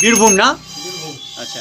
বীরভূম না? বীরভূম। আচ্ছা।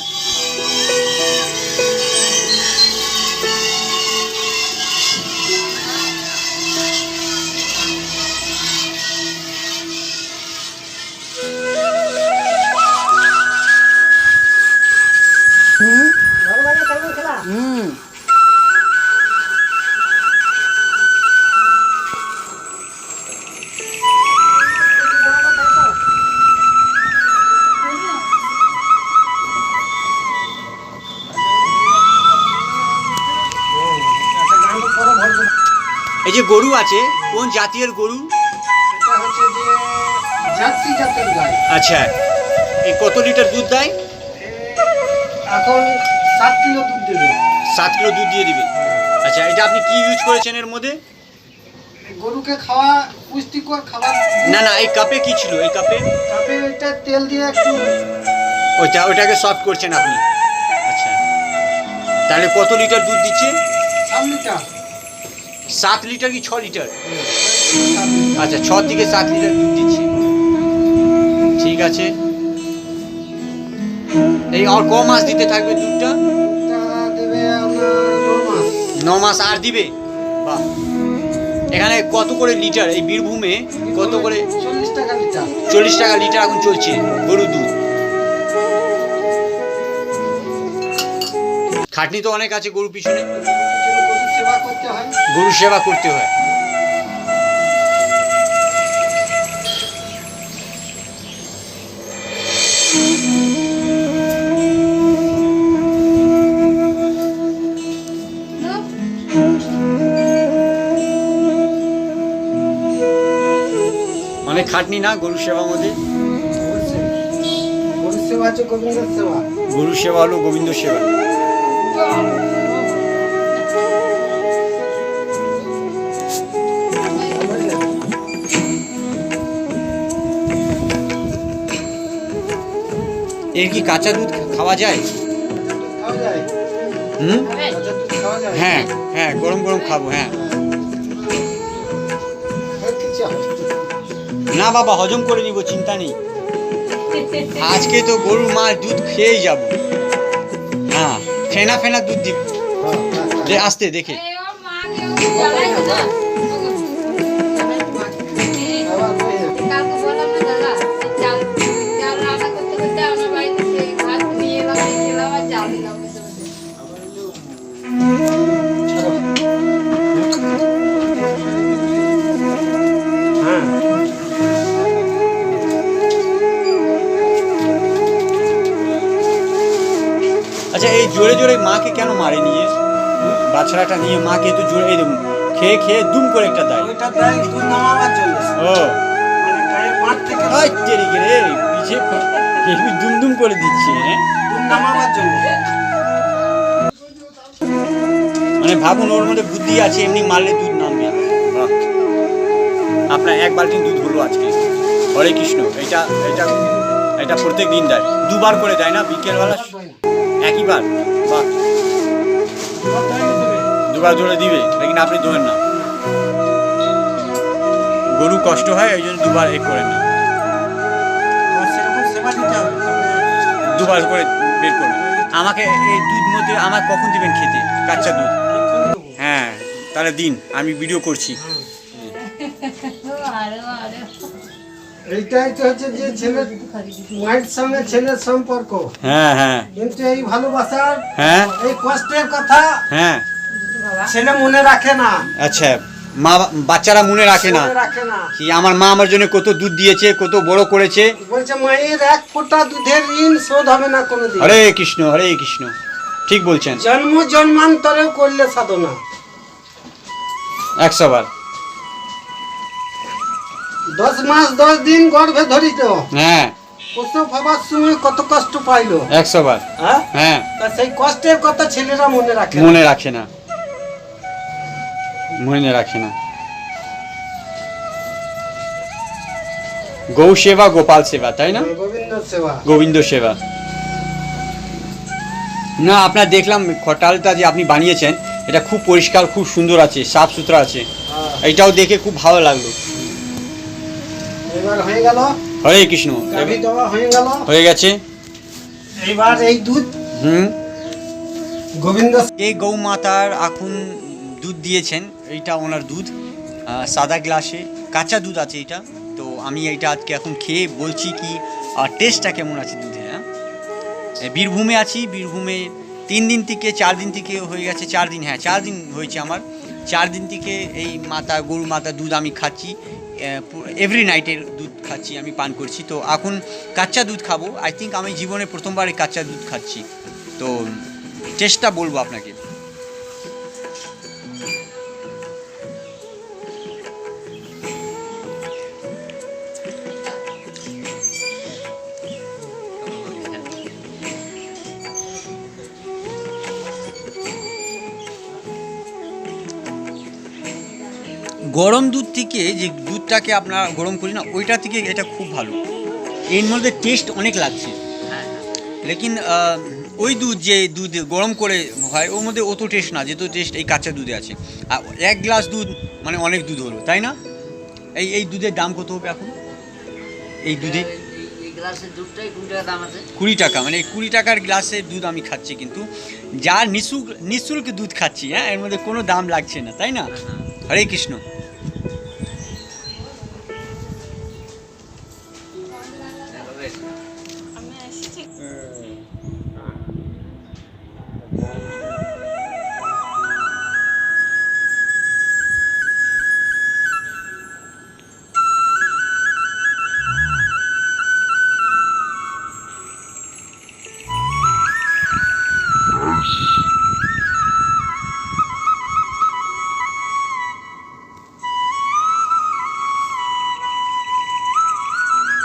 এই যে গরু আছে কোন জাতীয় গরু? আচ্ছা এই কত লিটার দুধ দেয়? এখন সাত কিলো দুধ দেবে। সাত কিলো দুধ দিয়ে দিবে। আচ্ছা এটা আপনি কি ইউজ করেছেন এর মধ্যে? গরুকে খাওয়া পুষ্টিকর খাবার। না না এই কাপে কি ছিল? এই কাপে? তারপরে এটা তেল দিয়ে একটু ওইটা ওইটাকে সফট করছেন আপনি। আচ্ছা। তাহলে কত লিটার দুধ দিচ্ছে? সাত লিটার। সাত লিটার কি ছ লিটার? আচ্ছা ছ থেকে সাত লিটার দুধ দিচ্ছে। ঠিক আছে। এই আর ক মাস দিতে থাকবে দুধটা? ন মাস। আর দিবে? বাহ। এখানে কত করে লিটার? এই বীরভূমে কত করে? চল্লিশ টাকা লিটার চল্লিশ টাকা লিটার এখন চলছে গরুর দুধ। খাটনি তো অনেক আছে গরুর পিছনে। গরু সেবা করতে হয়। অনেক খাটনি না গরু মধ্যে। সেবা সেবা। গরু সেবা হলো গোবিন্দ সেবা। এর কি কাঁচা দুধ খাওয়া যায়? হুম? হ্যাঁ হ্যাঁ গরম গরম খাব হ্যাঁ। না। বাবা, হজম করে নিব, চিন্তা নেই। আজকে তো গরু মাছ দুধ খেয়েই যাব। হ্যাঁ ফেনা ফেনা দুধ দিব। আসতে, দেখে। আচ্ছা এই জোরে জোরে মাকে কেন মারে নিয়ে? বাচ্চাটা নিয়ে মাকে তো জোরে এই দেখুন খেয়ে খেয়ে দুম করে একটা দেয়। ওইটা দেয় দুধ নামাবার জন্য। ও। মানে গায়ে মাঠ থেকে রে পিছে দুম দুম করে দিচ্ছে হ্যাঁ? দুধ নামাবার জন্য। মানে ভাবুন ওর মধ্যে বুদ্ধি আছে এমনি মারলে দুধ নামবে। আপনার এক বালতি দুধ হলো আজকে। হরে কৃষ্ণ এটা এটা এটা প্রত্যেক দিন দেয়। দুবার করে দেয় না বিকেলবেলা একইবার বাহ। দুবার ধরে দিবে লেকিন আপনি ধরেন না। গরু কষ্ট হয় ওই জন্য দুবার এ করেন না। দুবার করে বের করবেন আমাকে এই দুধ মধ্যে আমার কখন দিবেন খেতে? কাঁচা দুধ? তাহলে দিন আমি ভিডিও করছি। এইটাই তো হচ্ছে যে মায়ের সঙ্গে ছেলের সম্পর্ক। হ্যাঁ হ্যাঁ। কিন্তু এই ভালোবাসার হ্যাঁ। এই কষ্টের কথা হ্যাঁ। ছেলে মনে রাখে না। আচ্ছা মা বাচ্চারা মনে রাখে না। মনে রাখে না। কি আমার মা আমার জন্য কত দুধ দিয়েছে কত বড় করেছে? বলছে মায়ের এক ফোঁটা দুধের ঋণ শোধ হবে না কোনোদিন। হরে কৃষ্ণ হরে কৃষ্ণ। ঠিক বলছেন। জন্ম জন্মান্তরেও করলে সাধনা। একশো বার দশ মাস দশ দিন গর্ভে ধরিত। হ্যাঁ। প্রসব হবার সময় কত কষ্ট পাইলো? একশো বার হ্যাঁ? হ্যাঁ। তা সেই কষ্টের কথা ছেলেরা মনে রাখে মনে রাখে না। মনে রাখে না। গৌ সেবা গোপাল সেবা তাই না? গোবিন্দ সেবা। গোবিন্দ সেবা। না আপনার দেখলাম খটালটা যে আপনি বানিয়েছেন এটা খুব পরিষ্কার খুব সুন্দর আছে সাফ সুতরা আছে। হ্যাঁ। এটাও দেখে খুব ভালো লাগল। এবার হয়ে গেল? হরে কৃষ্ণ। হয়ে গেল? হয়ে গেছে। এবার এই দুধ? হুম। গোবিন্দ এই গৌ মাতার এখন দুধ দিয়েছেন এইটা ওনার দুধ সাদা গ্লাসে কাঁচা দুধ আছে এটা তো আমি এইটা আজকে এখন খেয়ে বলছি কি টেস্টটা কেমন আছে দুধের হ্যাঁ? বীরভূমে আছি বীরভূমে তিন দিন থেকে, চার দিন থেকে হয়ে গেছে, চার দিন হ্যাঁ চার দিন হয়েছে আমার। চার দিন থেকে এই মাতা, গরু মাতা দুধ আমি খাচ্ছি এভরি নাইটের দুধ খাচ্ছি, আমি পান করছি। তো এখন কাচ্চা দুধ খাব। আই থিঙ্ক আমি জীবনে প্রথমবার এই কাঁচা দুধ খাচ্ছি। তো চেষ্টা বলব আপনাকে। গরম দুধ থেকে যে দুধটাকে আপনারা গরম করি না ওইটা থেকে এটা খুব ভালো। এর মধ্যে টেস্ট অনেক লাগছে। লেকিন ওই দুধ যে দুধ গরম করে হয় ওর মধ্যে অত টেস্ট না যেহেতু টেস্ট এই কাঁচা দুধে আছে। আর এক গ্লাস দুধ মানে অনেক দুধ হলো তাই না? এই এই দুধের দাম কত হবে এখন? এই দুধে? কুড়ি টাকা মানে এই কুড়ি টাকার গ্লাসের দুধ আমি খাচ্ছি কিন্তু যা নিঃশুল্ক নিঃশুল্ক দুধ খাচ্ছি হ্যাঁ এর মধ্যে কোনো দাম লাগছে না তাই না? হরে কৃষ্ণ।